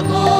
amor.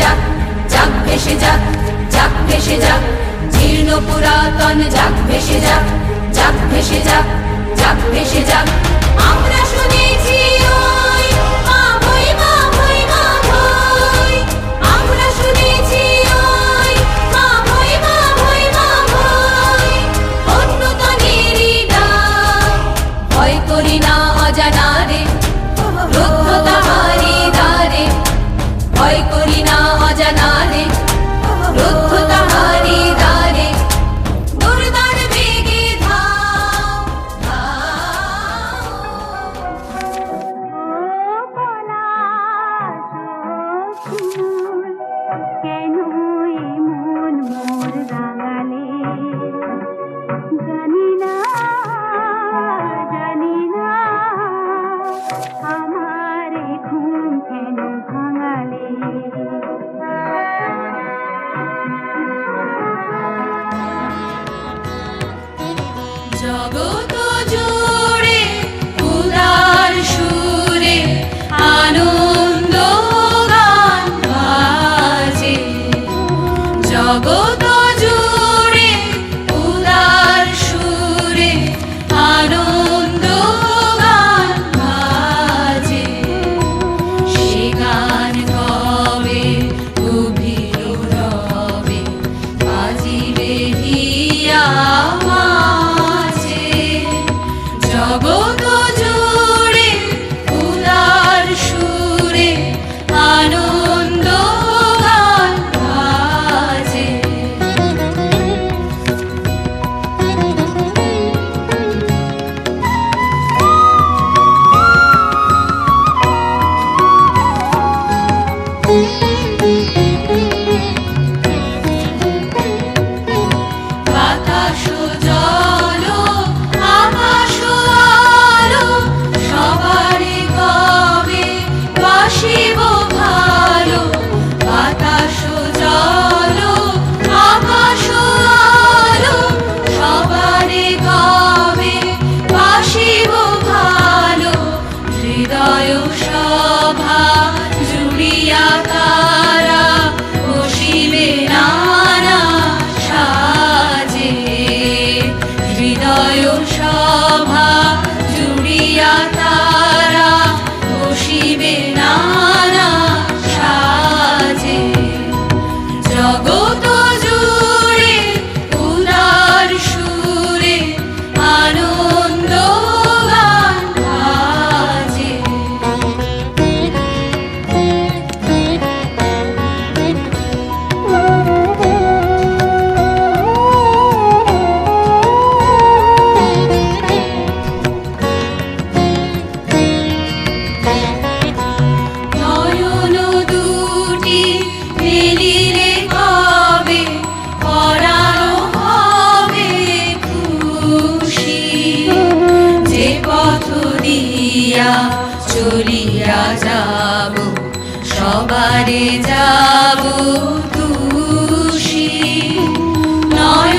যাক যাক ভেসে যাক যাক ভেসে যাক। জীর্ণ পুরাতন যাক ভেসে যাক যাক ভেসে যাক যাক ভেসে যাক। আমরা শুনেছি দিয়া চলিয়া যাব সবারে যাব তুষি নয়